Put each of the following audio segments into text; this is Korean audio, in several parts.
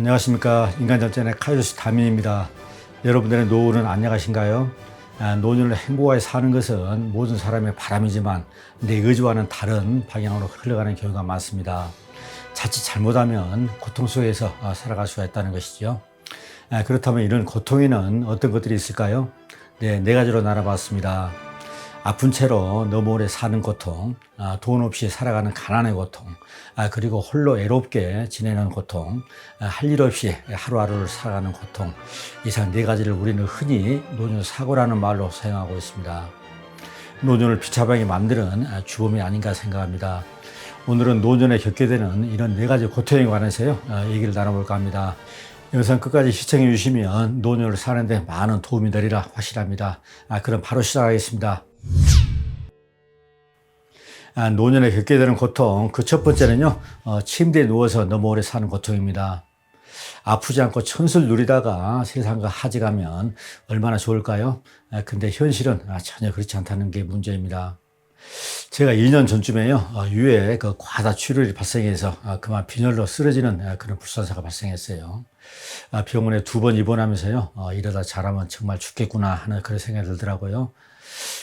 안녕하십니까 인간전쟁의 카이로스 다민입니다. 여러분들의 노후는 안녕하신가요? 아, 노년을 행복하게 사는 것은 모든 사람의 바람이지만 내 의지와는 다른 방향으로 흘러가는 경우가 많습니다. 자칫 잘못하면 고통 속에서 아, 살아갈 수가 있다는 것이죠. 아, 그렇다면 이런 고통에는 어떤 것들이 있을까요? 네, 네 가지로 나눠봤습니다. 아픈 채로 너무 오래 사는 고통, 아, 돈 없이 살아가는 가난의 고통, 아, 그리고 홀로 애롭게 지내는 고통, 아, 할일 없이 하루하루를 살아가는 고통, 이상 네 가지를 우리는 흔히 노년 사고라는 말로 사용하고 있습니다. 노년을 비참하게 만드는 죽음이 아닌가 생각합니다. 오늘은 노년에 겪게 되는 이런 네 가지 고통에 관해서요, 얘기를 나눠볼까 합니다. 영상 끝까지 시청해 주시면 노년을 사는데 많은 도움이 되리라 확실합니다. 그럼 바로 시작하겠습니다. 아, 노년에 겪게 되는 고통, 그 첫 번째는요, 어, 침대에 누워서 너무 오래 사는 고통입니다. 아프지 않고 천술 누리다가 세상과 하지가면 얼마나 좋을까요? 아, 근데 현실은 아, 전혀 그렇지 않다는 게 문제입니다. 제가 2년 전쯤에요, 어, 유해 그 과다 출혈이 발생해서 아, 그만 빈혈로 쓰러지는 아, 그런 불상사가 발생했어요. 아, 병원에 두 번 입원하면서요, 어, 이러다 잘하면 정말 죽겠구나 하는 그런 생각이 들더라고요.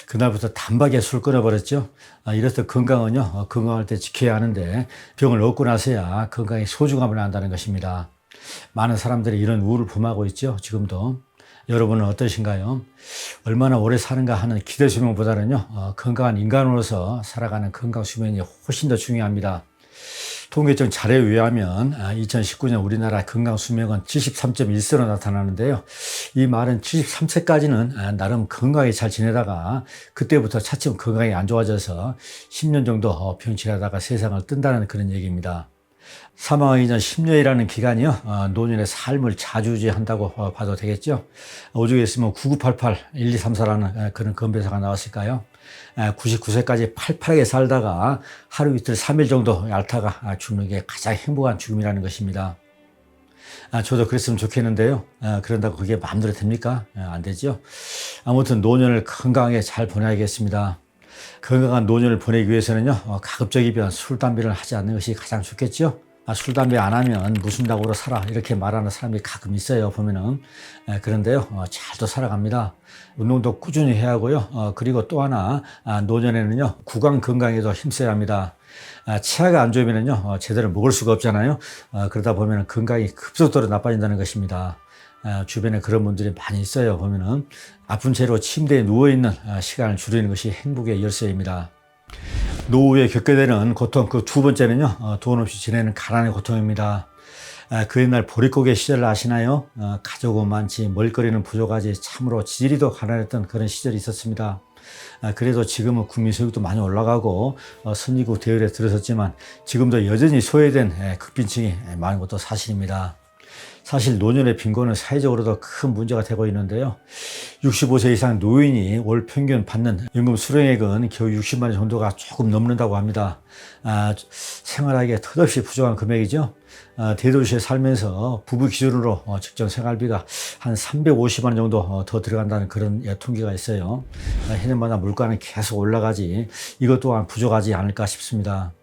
그날부터 단박에 술 끊어버렸죠. 아, 이래서 건강은요, 어, 건강할 때 지켜야 하는데 병을 얻고 나서야 건강의 소중함을 안다는 것입니다. 많은 사람들이 이런 우를 범하고 있죠. 지금도. 여러분은 어떠신가요? 얼마나 오래 사는가 하는 기대 수명보다는요, 어, 건강한 인간으로서 살아가는 건강 수명이 훨씬 더 중요합니다. 통계청 자료에 의하면 2019년 아, 우리나라 건강 수명은 73.1세로 나타나는데요. 이 말은 73세까지는 아, 나름 건강히 잘 지내다가 그때부터 차츰 건강이 안 좋아져서 10년 정도 어, 병치하다가 세상을 뜬다는 그런 얘기입니다. 사망하기 전 10년이라는 기간이요, 어, 노년의 삶을 자주지한다고 어, 봐도 되겠죠. 오죽에 있으면 9988, 1234라는 그런 건배사가 나왔을까요? 99세까지 팔팔하게 살다가 하루 이틀 3일 정도 앓다가 죽는 게 가장 행복한 죽음이라는 것입니다. 아, 저도 그랬으면 좋겠는데요. 아, 그런다고 그게 마음대로 됩니까? 아, 안 되죠. 아무튼 노년을 건강하게 잘 보내야겠습니다. 건강한 노년을 보내기 위해서는요, 어, 가급적이면 술, 담배를 하지 않는 것이 가장 좋겠죠. 아, 술, 담배 안 하면 무슨 낙으로 살아. 이렇게 말하는 사람이 가끔 있어요. 보면은. 그런데요, 어, 잘도 살아갑니다. 운동도 꾸준히 해야 하고요. 어, 그리고 또 하나, 아, 노년에는요, 구강 건강에도 힘써야 합니다. 아, 치아가 안 좋으면은요, 제대로 먹을 수가 없잖아요. 그러다 보면 건강이 급속도로 나빠진다는 것입니다. 주변에 그런 분들이 많이 있어요. 보면은 아픈 채로 침대에 누워있는 시간을 줄이는 것이 행복의 열쇠입니다. 노후에 겪게 되는 고통 그 두 번째는요 어, 돈 없이 지내는 가난의 고통입니다. 아, 그 옛날 보릿고개 시절을 아시나요? 어, 가족은 많지 멀거리는 부족하지 참으로 지리도 가난했던 그런 시절이 있었습니다. 아, 그래도 지금은 국민 소득도 많이 올라가고 어, 선진국 대열에 들어섰지만 지금도 여전히 소외된 극빈층이 많은 것도 사실입니다. 사실 노년의 빈곤은 사회적으로도 큰 문제가 되고 있는데요. 65세 이상 노인이 월 평균 받는 연금 수령액은 겨우 60만 원 정도가 조금 넘는다고 합니다. 아, 생활하기에 턱없이 부족한 금액이죠. 아, 대도시에 살면서 부부 기준으로 어, 직전 생활비가 한 350만 원 정도 어, 더 들어간다는 그런 예, 통계가 있어요. 아, 해년마다 물가는 계속 올라가지 이것 또한 부족하지 않을까 싶습니다.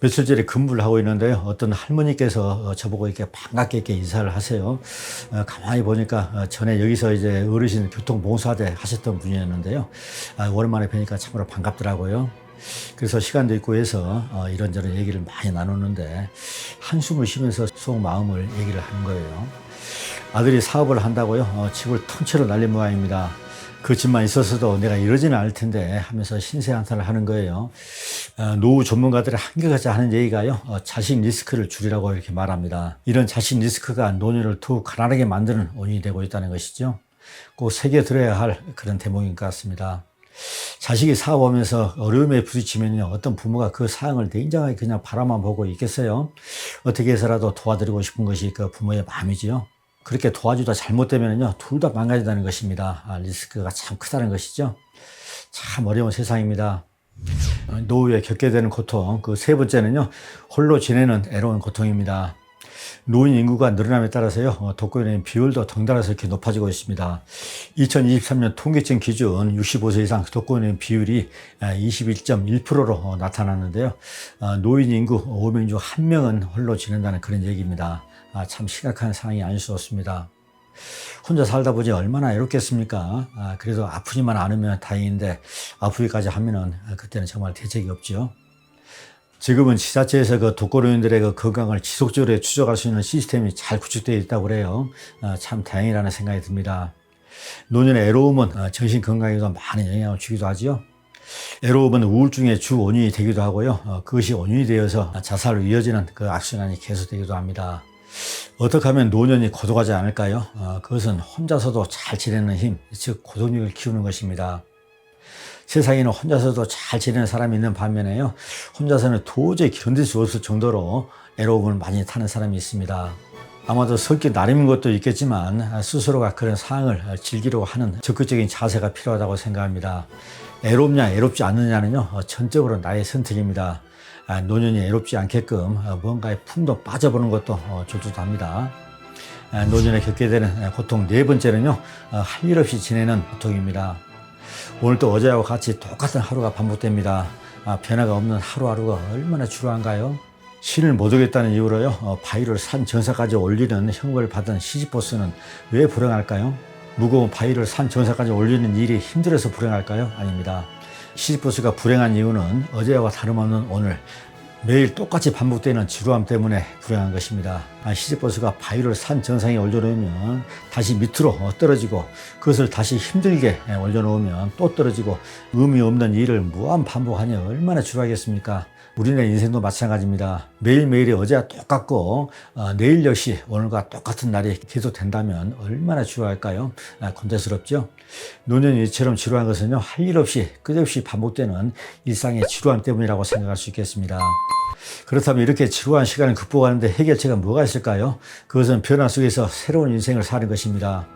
며칠 전에 근무를 하고 있는데요. 어떤 할머니께서 어, 저보고 이렇게 반갑게 이렇게 인사를 하세요. 어, 가만히 보니까 어, 전에 여기서 이제 어르신 교통봉사대 하셨던 분이었는데요. 아, 오랜만에 뵈니까 참으로 반갑더라고요. 그래서 시간도 있고 해서 이런저런 얘기를 많이 나누는데 한숨을 쉬면서 속 마음을 얘기를 하는 거예요. 아들이 사업을 한다고요. 집을 통째로 날린 모양입니다. 그 집만 있었어도 내가 이러지는 않을 텐데 하면서 신세 한탄을 하는 거예요. 어, 노후 전문가들의 한결같이 하는 얘기가요. 어, 자식 리스크를 줄이라고 이렇게 말합니다. 이런 자식 리스크가 노년을 더욱 가난하게 만드는 원인이 되고 있다는 것이죠. 꼭 새겨 들어야 할 그런 대목인 것 같습니다. 자식이 사업하면서 어려움에 부딪히면 어떤 부모가 그 사항을 냉정하게 그냥 바라만 보고 있겠어요. 어떻게 해서라도 도와드리고 싶은 것이 그 부모의 마음이지요. 그렇게 도와주다 잘못되면요, 둘 다 망가진다는 것입니다. 아, 리스크가 참 크다는 것이죠. 참 어려운 세상입니다. 노후에 겪게 되는 고통, 그 세 번째는요, 홀로 지내는 애로운 고통입니다. 노인 인구가 늘어남에 따라서요, 어, 독거노인 비율도 덩달아서 이렇게 높아지고 있습니다. 2023년 통계청 기준 65세 이상 독거노인 비율이 21.1%로 어, 나타났는데요. 어, 노인 인구 5명 중 1명은 홀로 지낸다는 그런 얘기입니다. 아, 참 심각한 상황이 아닐 수 없습니다. 혼자 살다 보니 얼마나 외롭겠습니까? 아, 그래도 아프지만 않으면 다행인데 아프기까지 하면은 아, 그때는 정말 대책이 없죠. 지금은 지자체에서 그 독거노인들의 그 건강을 지속적으로 추적할 수 있는 시스템이 잘 구축되어 있다고 그래요. 아, 참 다행이라는 생각이 듭니다. 노년의 애로움은 아, 정신 건강에도 많은 영향을 주기도 하지요. 애로움은 우울증의 주 원인이 되기도 하고요. 어, 그것이 원인이 되어서 자살로 이어지는 그 악순환이 계속되기도 합니다. 어떻게 하면 노년이 고독하지 않을까요? 어, 그것은 혼자서도 잘 지내는 힘, 즉 고독력을 키우는 것입니다. 세상에는 혼자서도 잘 지내는 사람이 있는 반면에요. 혼자서는 도저히 견딜 수 없을 정도로 애로움을 많이 타는 사람이 있습니다. 아마도 성격 나름인 것도 있겠지만 스스로가 그런 상황을 즐기려고 하는 적극적인 자세가 필요하다고 생각합니다. 애롭냐 애롭지 않느냐는요 전적으로 나의 선택입니다. 아, 노년이 애롭지 않게끔 뭔가에 풍도 빠져보는 것도 어, 좋기도 합니다. 아, 노년에 겪게 되는 고통 네 번째는요 어, 할일 없이 지내는 고통입니다. 오늘도 어제하고 같이 똑같은 하루가 반복됩니다. 아, 변화가 없는 하루하루가 얼마나 지루한가요? 신을 못 오겠다는 이유로요 어, 바위를 산 정사까지 올리는 형벌을 받은 시지보스는 왜 불행할까요? 무거운 바위를 산 정사까지 올리는 일이 힘들어서 불행할까요? 아닙니다. 시지보스가 불행한 이유는 어제와 다름없는 오늘 매일 똑같이 반복되는 지루함 때문에 불행한 것입니다. 아, 시지보스가 바위를 산 정상에 올려놓으면 다시 밑으로 떨어지고 그것을 다시 힘들게 올려놓으면 또 떨어지고 의미 없는 일을 무한 반복하니 얼마나 지루하겠습니까? 우리네 인생도 마찬가지입니다. 매일매일이 어제와 똑같고 어, 내일 역시 오늘과 똑같은 날이 계속 된다면 얼마나 지루할까요? 아, 곤대스럽죠? 노년이 이처럼 지루한 것은요. 할 일 없이 끝없이 반복되는 일상의 지루함 때문이라고 생각할 수 있겠습니다. 그렇다면 이렇게 지루한 시간을 극복하는데 해결책은 뭐가 있을까요? 그것은 변화 속에서 새로운 인생을 사는 것입니다.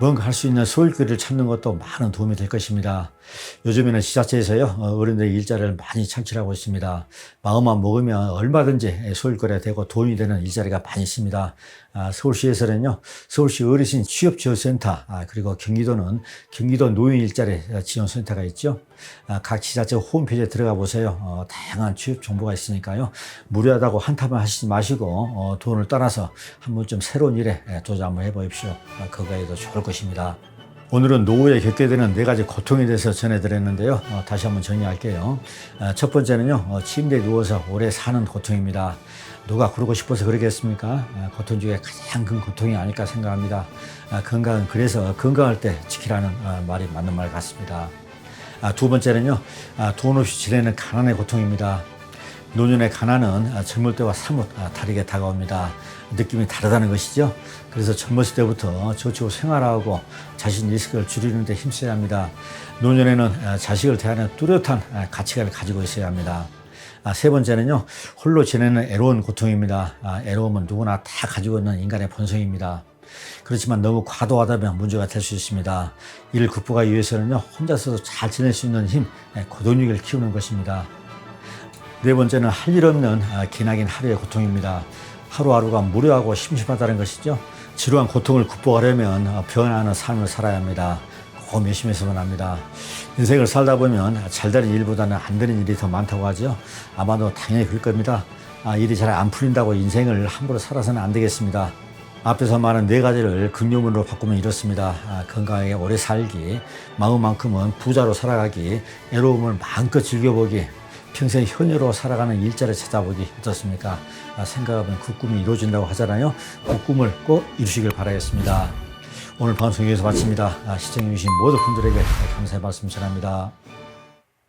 뭔가 할 수 있는 소일거리를 찾는 것도 많은 도움이 될 것입니다. 요즘에는 지자체에서요, 어, 어른들의 일자리를 많이 창출하고 있습니다. 마음만 먹으면 얼마든지 소일거리가 되고 도움이 되는 일자리가 많이 있습니다. 아, 서울시에서는요, 서울시 어르신 취업지원센터, 아, 그리고 경기도는 경기도 노인 일자리 지원센터가 있죠. 아, 각 지자체 홈페이지에 들어가 보세요. 어, 다양한 취업 정보가 있으니까요. 무료하다고 한타만 하시지 마시고, 어, 돈을 따라서 한 번쯤 새로운 일에 도전 한번 해보십시오. 그거에도 좋을 것입니다. 오늘은 노후에 겪게 되는 네 가지 고통에 대해서 전해드렸는데요. 어, 다시 한번 정리할게요. 어, 첫 번째는요, 어, 침대에 누워서 오래 사는 고통입니다. 누가 그러고 싶어서 그러겠습니까? 어, 고통 중에 가장 큰 고통이 아닐까 생각합니다. 어, 건강은 그래서 건강할 때 지키라는 어, 말이 맞는 말 같습니다. 아, 두 번째는요, 아, 돈 없이 지내는 가난의 고통입니다. 노년의 가난은 젊을 때와 사뭇 다르게 다가옵니다. 느낌이 다르다는 것이죠. 그래서 젊었을 때부터 저축 생활하고 자신 리스크를 줄이는 데 힘써야 합니다. 노년에는 자식을 대하는 뚜렷한 가치관을 가지고 있어야 합니다. 아, 세 번째는요, 홀로 지내는 애로운 고통입니다. 아, 애로움은 누구나 다 가지고 있는 인간의 본성입니다. 그렇지만 너무 과도하다면 문제가 될 수 있습니다. 이를 극복하기 위해서는요, 혼자서도 잘 지낼 수 있는 힘, 고동력을 키우는 것입니다. 네 번째는 할 일 없는 기나긴 하루의 고통입니다. 하루하루가 무료하고 심심하다는 것이죠. 지루한 고통을 극복하려면 변화하는 삶을 살아야 합니다. 꼭 열심히 해서만 합니다. 인생을 살다 보면 잘 되는 일보다는 안 되는 일이 더 많다고 하죠. 아마도 당연히 그럴 겁니다. 아, 일이 잘 안 풀린다고 인생을 함부로 살아서는 안 되겠습니다. 앞에서 말한 네 가지를 긍정문으로 바꾸면 이렇습니다. 아, 건강하게 오래 살기, 마음만큼은 부자로 살아가기, 애로움을 마음껏 즐겨보기, 평생 현여로 살아가는 일자를 찾아보기 어떻습니까? 아, 생각하면 그 꿈이 이루어진다고 하잖아요. 그 꿈을 꼭 이루시길 바라겠습니다. 오늘 방송 여기서 마칩니다. 아, 시청해주신 모든 분들에게 감사의 말씀 전합니다.